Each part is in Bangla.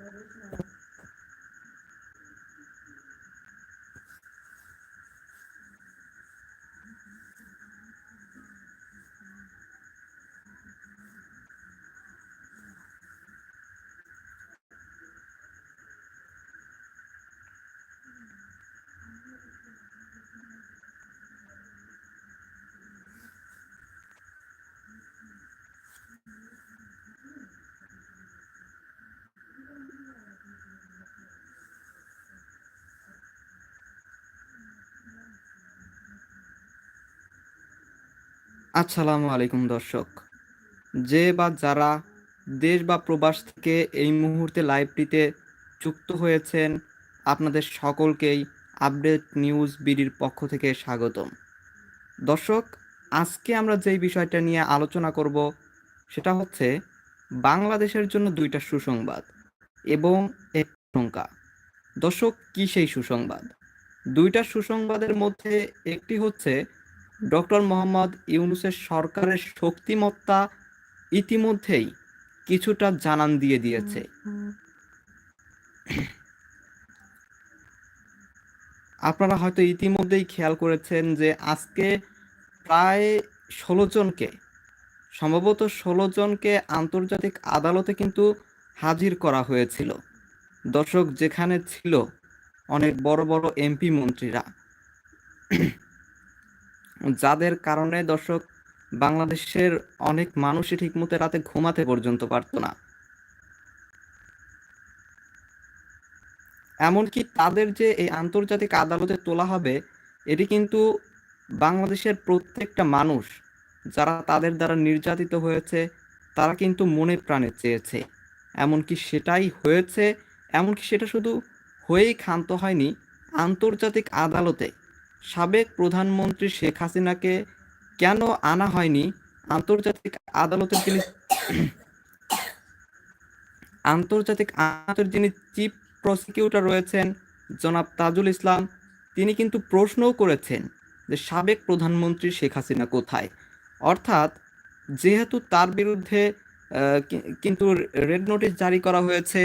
Loa আসসালামু আলাইকুম, দর্শক। যে বা যারা দেশ বা প্রবাস থেকে এই মুহূর্তে লাইভটিতে যুক্ত হয়েছেন, আপনাদের সকলকেই আপডেট নিউজ বিডির পক্ষ থেকে স্বাগতম। দর্শক, আজকে আমরা যেই বিষয়টা নিয়ে আলোচনা করব, সেটা হচ্ছে বাংলাদেশের জন্য দুইটা সুসংবাদ এবং এক আশঙ্কা। দর্শক, কী সেই সুসংবাদ? দুইটা সুসংবাদের মধ্যে একটি হচ্ছে ডক্টর মোহাম্মদ ইউনুসের সরকারের শক্তিমত্তা ইতিমধ্যেই কিছুটা জানান দিয়ে দিয়েছে। আপনারা হয়তো ইতিমধ্যেই খেয়াল করেছেন যে আজকে প্রায় ষোলো জনকে, সম্ভবত ষোলো জনকে আন্তর্জাতিক আদালতে কিন্তু হাজির করা হয়েছিল। দর্শক, যেখানে ছিল অনেক বড় বড় এমপি মন্ত্রীরা। যাদের কারণে দর্শক বাংলাদেশের অনেক মানুষই ঠিকমতো রাতে ঘুমাতে পর্যন্ত পারতো না। এমনকি তাদের যে এই আন্তর্জাতিক আদালতে তোলা হবে, এটি কিন্তু বাংলাদেশের প্রত্যেকটা মানুষ, যারা তাদের দ্বারা নির্যাতিত হয়েছে, তারা কিন্তু মনে প্রাণে চেয়েছে। এমনকি সেটাই হয়েছে, এমনকি সেটা শুধু হয়েই ক্ষান্ত হয়নি, আন্তর্জাতিক আদালতে। সাবেক প্রধানমন্ত্রী শেখ হাসিনাকে কেন আনা হয়নি? আন্তর্জাতিক আদালতের যিনি আন্তর্জাতিক আদালতের যিনি চিফ প্রসিকিউটর রয়েছেন জনাব তাজুল ইসলাম, তিনি কিন্তু প্রশ্নও করেছেন যে সাবেক প্রধানমন্ত্রী শেখ হাসিনা কোথায়? অর্থাৎ যেহেতু তার বিরুদ্ধে কিন্তু রেড নোটিশ জারি করা হয়েছে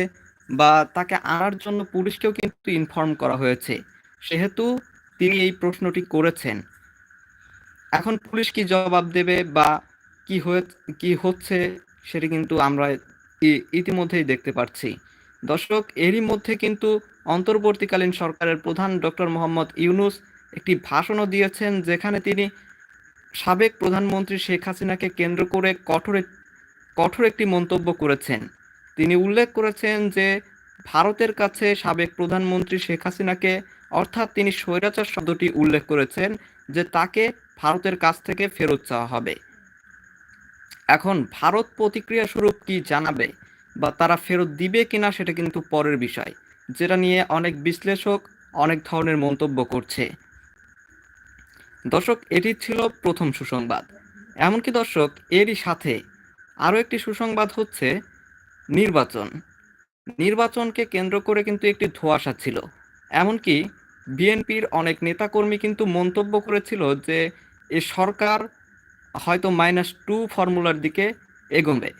বা তাকে আনার জন্য পুলিশকেও কিন্তু ইনফর্ম করা হয়েছে। সেহেতু তিনি এই প্রশ্নটি করেছেন। এখন পুলিশ কি জবাব দেবে বা কি হয়ে, কি হচ্ছে সেটি কিন্তু আমরা ইতিমধ্যেই দেখতে পাচ্ছি দর্শক, এরই মধ্যে কিন্তু অন্তর্বর্তীকালীন সরকারের প্রধান ডক্টর মোহাম্মদ ইউনুস একটি ভাষণও দিয়েছেন যেখানে তিনি সাবেক প্রধানমন্ত্রী শেখ হাসিনাকে কেন্দ্র করে কঠোর কঠোর একটি মন্তব্য করেছেন। তিনি উল্লেখ করেছেন যে, ভারতের কাছে সাবেক প্রধানমন্ত্রী শেখ হাসিনাকে অর্থাৎ তিনি স্বৈরাচার শব্দটি উল্লেখ করেছেন যে তাকে ভারতের কাছ থেকে ফেরত চাওয়া হবে। এখন ভারত প্রতিক্রিয়া স্বরূপ কি জানাবে বা তারা ফেরত দিবে কিনা সেটা কিন্তু পরের বিষয়, যেটা নিয়ে অনেক বিশ্লেষক অনেক ধরনের মন্তব্য করছে। দর্শক, এটি ছিল প্রথম সুসংবাদ। এমনকি দর্শক, এরই সাথে আরও একটি সুসংবাদ হচ্ছে নির্বাচন। নির্বাচনকে কেন্দ্র করে কিন্তু একটি ধোঁয়াশা ছিল। এমনকি বিএনপির অনেক নেতাকর্মী কিন্তু মন্তব্য করেছিল যে এ সরকার হয়তো মাইনাস টু ফর্মুলার দিকে এগোবে।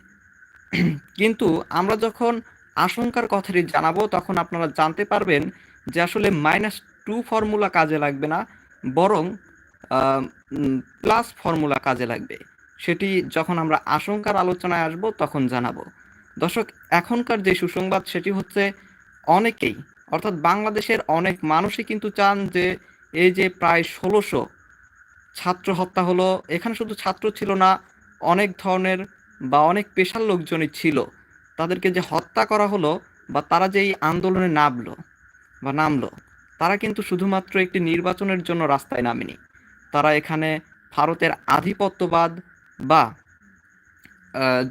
কিন্তু আমরা যখন আশঙ্কার কথাটি জানাব, তখন আপনারা জানতে পারবেন যে আসলে মাইনাস টু ফর্মুলা কাজে লাগবে না, বরং প্লাস ফর্মুলা কাজে লাগবে। সেটি যখন আমরা আশঙ্কার আলোচনায় আসব, তখন জানাব। দর্শক, এখনকার যে সুসংবাদ, সেটি হচ্ছে অনেকেই অর্থাৎ বাংলাদেশের অনেক মানুষই কিন্তু চান যে এই যে প্রায় ষোলোশো ছাত্র হত্যা হলো, এখানে শুধু ছাত্র ছিল না, অনেক ধরনের বা অনেক পেশার লোকজনই ছিল। তাদেরকে যে হত্যা করা হলো বা তারা যে এই আন্দোলনে নামলো বা নামলো, তারা কিন্তু শুধুমাত্র একটি নির্বাচনের জন্য রাস্তায় নামেনি। তারা এখানে ভারতের আধিপত্যবাদ বা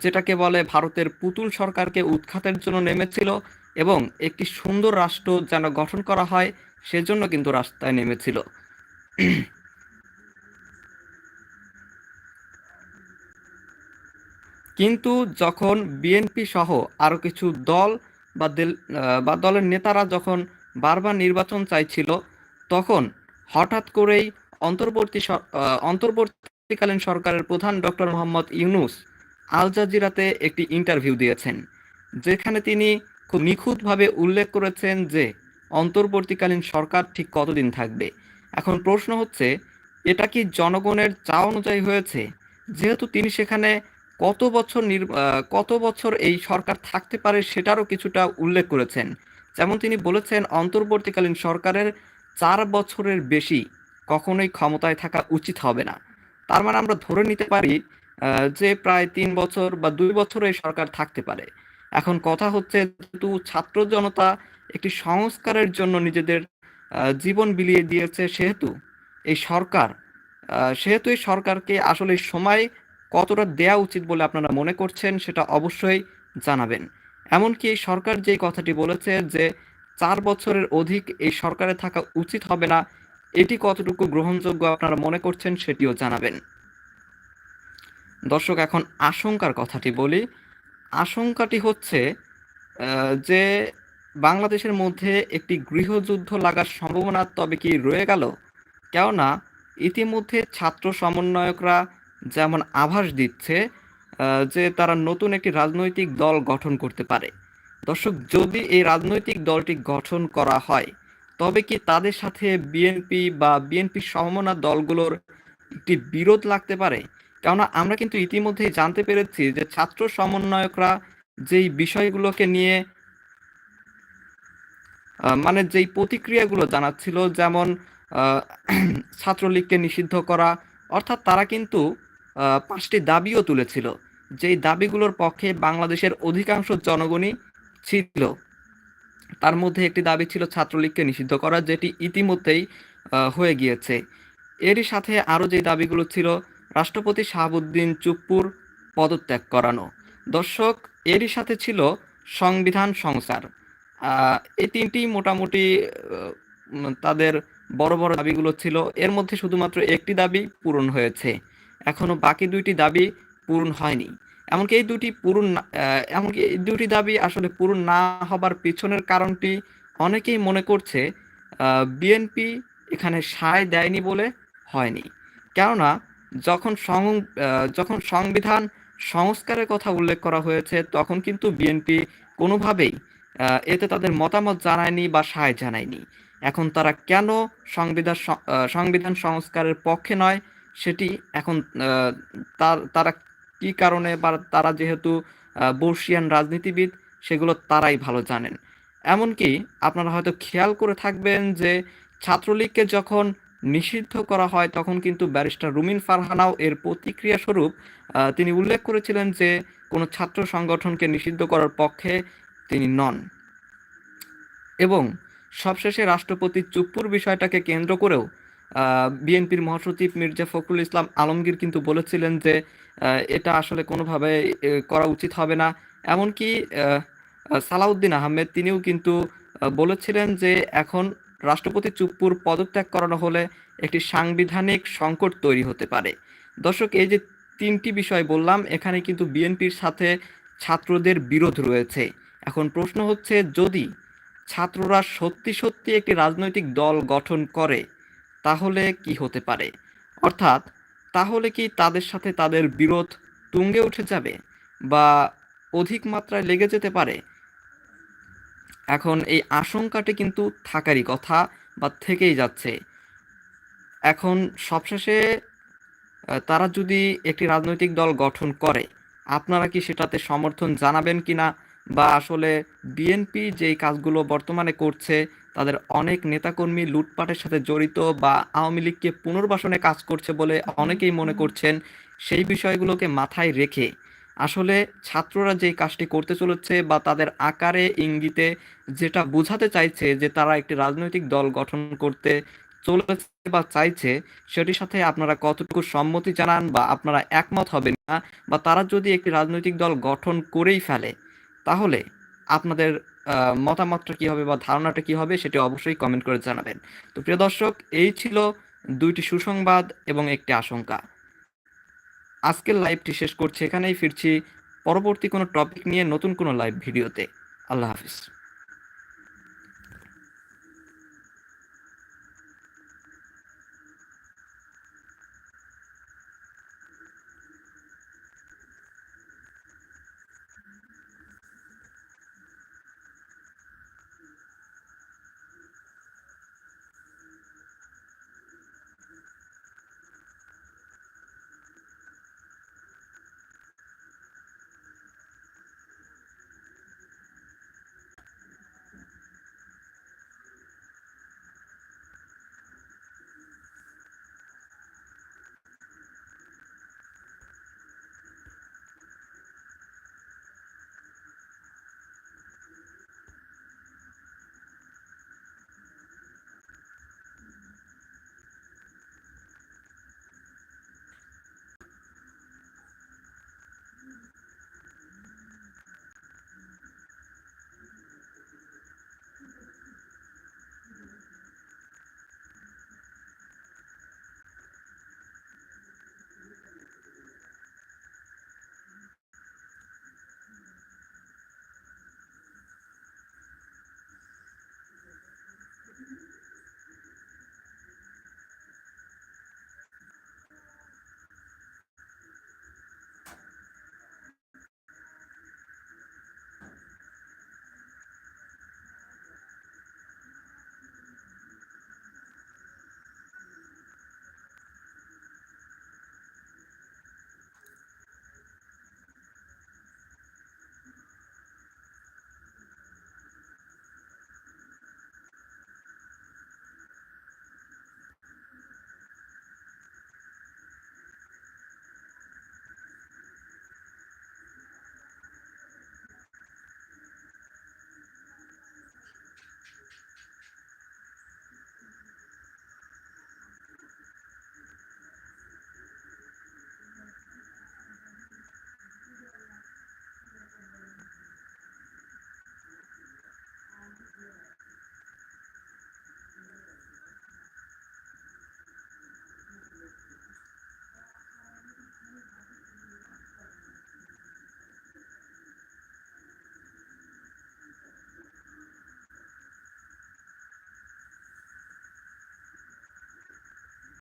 যেটাকে বলে ভারতের পুতুল সরকারকে উৎখাতের জন্য নেমেছিল এবং একটি সুন্দর রাষ্ট্র যেন গঠন করা হয়, সেজন্য কিন্তু রাস্তায় নেমেছিল। কিন্তু যখন বিএনপি সহ আরও কিছু দল বা বা দলের নেতারা যখন বারবার নির্বাচন চাইছিল, তখন হঠাৎ করেই অন্তর্বর্তী অন্তর্বর্তীকালীন সরকারের প্রধান ডক্টর মোহাম্মদ ইউনুস আল জাজিরাতে একটি ইন্টারভিউ দিয়েছেন, যেখানে তিনি নিখুঁতভাবে উল্লেখ করেছেন যে, অন্তর্বর্তীকালীন সরকার ঠিক কতদিন থাকবে? এখন প্রশ্ন হচ্ছে, এটা কি জনগণের চা অনুযায়ী হয়েছে? যেহেতু তিনি সেখানে কত বছর কত বছর এই সরকার থাকতে পারে সেটারও কিছুটা উল্লেখ করেছেন। যেমন তিনি বলেছেন, অন্তর্বর্তীকালীন সরকারের চার বছরের বেশি কখনোই ক্ষমতায় থাকা উচিত হবে না। তার মানে আমরা ধরে নিতে পারি যে প্রায় তিন বছর বা দুই বছর এই সরকার থাকতে পারে। এখন কথা হচ্ছে যেহেতু ছাত্র জনতা একটি সংস্কারের জন্য নিজেদের জীবন বিলিয়ে দিয়েছে সেহেতু এই সরকার সেহেতু এই সরকারকে আসলে সময় কতটা দেয়া উচিত বলে আপনারা মনে করছেন সেটা অবশ্যই জানাবেন। এমনকি এই সরকার যেই কথাটি বলেছে যে চার বছরের অধিক এই সরকারে থাকা উচিত হবে না, এটি কতটুকু গ্রহণযোগ্য আপনারা মনে করছেন সেটিও জানাবেন। দর্শক, এখন আশঙ্কার কথাটি বলি আশঙ্কাটি হচ্ছে যে বাংলাদেশের মধ্যে একটি গৃহযুদ্ধ লাগার সম্ভাবনা তবে কি রয়ে গেল? কেননা, ইতিমধ্যে ছাত্র সমন্বয়করা যেমন আভাস দিচ্ছে যে তারা নতুন একটি রাজনৈতিক দল গঠন করতে পারে। দর্শক, যদি এই রাজনৈতিক দলটি গঠন করা হয়, তবে কি তাদের সাথে বিএনপি বা বিএনপি সমমনা দলগুলোর একটি বিরোধ লাগতে পারে? কেননা আমরা কিন্তু ইতিমধ্যেই জানতে পেরেছি যে ছাত্র সমন্বয়করা যেই বিষয়গুলোকে নিয়ে মানে যেই প্রতিক্রিয়াগুলো জানাচ্ছিল, যেমন ছাত্রলীগকে নিষিদ্ধ করা, অর্থাৎ তারা কিন্তু পাঁচটি দাবিও তুলেছিল। যেই দাবিগুলোর পক্ষে বাংলাদেশের অধিকাংশ জনগণই ছিল। তার মধ্যে একটি দাবি ছিল ছাত্রলীগকে নিষিদ্ধ করা, যেটি ইতিমধ্যেই হয়ে গিয়েছে। এরই সাথে আরও যে দাবিগুলো ছিল রাষ্ট্রপতি শাহাবুদ্দিন চুপ্পুর পদত্যাগ করানো। দর্শক, এরই সাথে ছিল সংবিধান সংসার। এই তিনটি মোটামুটি তাদের বড় বড় দাবিগুলো ছিল। এর মধ্যে শুধুমাত্র একটি দাবি পূরণ হয়েছে। এখনও বাকি দুইটি দাবি পূরণ হয়নি। এমনকি এই দুটি পূরণ এমনকি এই দুটি দাবি আসলে পূরণ না হবার পিছনের কারণটি অনেকেই মনে করছে বিএনপি এখানে সায় দেয়নি বলে হয়নি। কেননা যখন যখন সংবিধান সংস্কারের কথা উল্লেখ করা হয়েছে, তখন কিন্তু বিএনপি কোনোভাবেই এতে তাদের মতামত জানায়নি বা সায় জানায়নি। এখন তারা কেন সংবিধান সংবিধান সংস্কারের পক্ষে নয় সেটি এখন তার, তারা কি কারণে বা তারা যেহেতু বর্ষিয়ান রাজনীতিবিদ, সেগুলো তারাই ভালো জানেন। এমনকি আপনারা হয়তো খেয়াল করে থাকবেন যে ছাত্রলীগকে যখন নিষিদ্ধ করা হয়, তখন কিন্তু ব্যারিস্টার রুমিন ফারহানাও এর প্রতিক্রিয়া স্বরূপ তিনি উল্লেখ করেছিলেন যে কোনো ছাত্র সংগঠনকে নিষিদ্ধ করার পক্ষে তিনি নন। এবং সবশেষে রাষ্ট্রপতি চুপ্পুর বিষয়টাকে কেন্দ্র করেও বিএনপির মহাসচিব মির্জা ফখরুল ইসলাম আলমগীর কিন্তু বলেছিলেন যে এটা আসলে কোনোভাবে করা উচিত হবে না। এমনকি সালাউদ্দিন আহমেদ, তিনিও কিন্তু বলেছিলেন যে এখন রাষ্ট্রপতি চুপ্পুর পদত্যাগ করানো হলে একটি সাংবিধানিক সংকট তৈরি হতে পারে। দর্শক, এই যে তিনটি বিষয় বললাম, এখানে কিন্তু বিএনপির সাথে ছাত্রদের বিরোধ রয়েছে। এখন প্রশ্ন হচ্ছে, যদি ছাত্ররা সত্যি সত্যি একটি রাজনৈতিক দল গঠন করে, তাহলে কি হতে পারে? অর্থাৎ, তাহলে কি তাদের সাথে তাদের বিরোধ তুঙ্গে উঠে যাবে বা অধিক মাত্রায় লেগে যেতে পারে? এখন এই আশঙ্কাটি কিন্তু থাকারই কথা বা থেকেই যাচ্ছে। এখন সবশেষে তারা যদি একটি রাজনৈতিক দল গঠন করে, আপনারা কি সেটাতে সমর্থন জানাবেন কিনা? বা আসলে বিএনপি যেই কাজগুলো বর্তমানে করছে, তাদের অনেক নেতাকর্মী লুটপাটের সাথে জড়িত বা আওয়ামী লীগকে পুনর্বাসনে কাজ করছে বলে অনেকেই মনে করছেন, সেই বিষয়গুলোকে মাথায় রেখে আসলে ছাত্ররা যেই কাজটি করতে চলেছে বা তাদের আকারে, ইঙ্গিতে যেটা বোঝাতে চাইছে যে তারা একটি রাজনৈতিক দল গঠন করতে চলেছে বা চাইছে, সেটির সাথে আপনারা কতটুকু সম্মতি জানান বা আপনারা একমত হবেন না বা তারা যদি একটি রাজনৈতিক দল গঠন করেই ফেলে, তাহলে আপনাদের মতামতটা কি হবে বা ধারণাটা কি হবে সেটি অবশ্যই কমেন্ট করে জানাবেন। তো প্রিয় দর্শক, এই ছিল দুইটি সুসংবাদ এবং একটি আশঙ্কা। আজকের লাইভটি শেষ করছি, এখানেই ফিরছি। পরবর্তী কোনো টপিক নিয়ে নতুন কোনো লাইভ ভিডিওতে আল্লাহ হাফিজ।